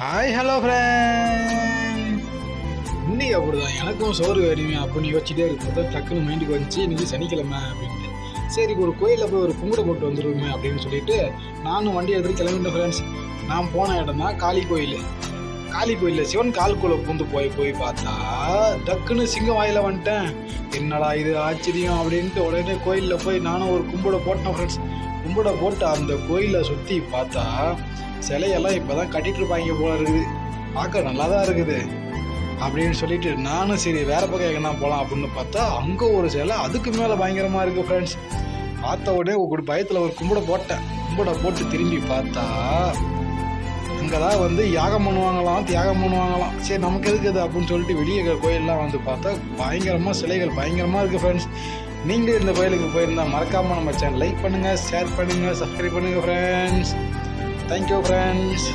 Hi hello friend இன்னைக்கு அப்படிதான். எனக்கும் சோறு வேணுமே அப்படின்னு யோசிச்சுட்டே இருக்கிறத டக்குன்னு மைண்டுக்கு வந்துச்சு. இன்னைக்கு சனிக்கிழமை அப்படின்ட்டு. சரி ஒரு கோயிலில் போய் ஒரு கும்பிட போட்டு வந்துருவோமே அப்படின்னு சொல்லிட்டு நானும் வண்டி எடுத்துகிட்டு கிளம்பிட்டேன் ஃப்ரெண்ட்ஸ் நான் போன இடம் தான் காளி கோயில். காளி கோயிலில் சிவன் கால்குள்ளே பூந்து போய் போய் பார்த்தா டக்குன்னு சிங்கம் வாயில வந்துட்டேன். என்னடா இது ஆச்சரியம் அப்படின்ட்டு உடனே கோயிலில் போய் நானும் ஒரு கும்பிட போட்டேன் ஃப்ரெண்ட்ஸ் கும்பிட போட்டு அந்த கோயிலை சுற்றி பார்த்தா சிலையெல்லாம் இப்போ தான் கட்டிகிட்டு இருப்பாங்க போல இருக்குது. பார்க்க நல்லா தான் இருக்குது. அப்படின்னு சொல்லிட்டு நானும் சரி வேற பக்கம் எங்கன்னா போகலாம் அப்படின்னு பார்த்தா அங்கே ஒரு சிலை அதுக்கு மேலே பயங்கரமாக இருக்குது ஃப்ரெண்ட்ஸ் பார்த்த உடனே ஒரு பயத்தில் ஒரு கும்பிட போட்டேன். கும்பிட போட்டு திரும்பி பார்த்தா அங்கே தான் வந்து யாகம் பண்ணுவாங்களாம் தியாகம் பண்ணுவாங்களாம். சரி நமக்கு எதுக்குது அப்படின்னு சொல்லிட்டு வெளியே இருக்கிற கோயிலெலாம் வந்து பார்த்தா பயங்கரமாக சிலைகள் பயங்கரமாக இருக்குது ஃப்ரெண்ட்ஸ் நீங்கள் இந்த கோயிலுக்கு போயிருந்தா மறக்காமல் நம்ம சேனல் லைக் பண்ணுங்கள் ஷேர் பண்ணுங்கள் சப்ஸ்கிரைப் பண்ணுங்கள் ஃப்ரெண்ட்ஸ் தேங்க்யூ ஃப்ரெண்ட்ஸ்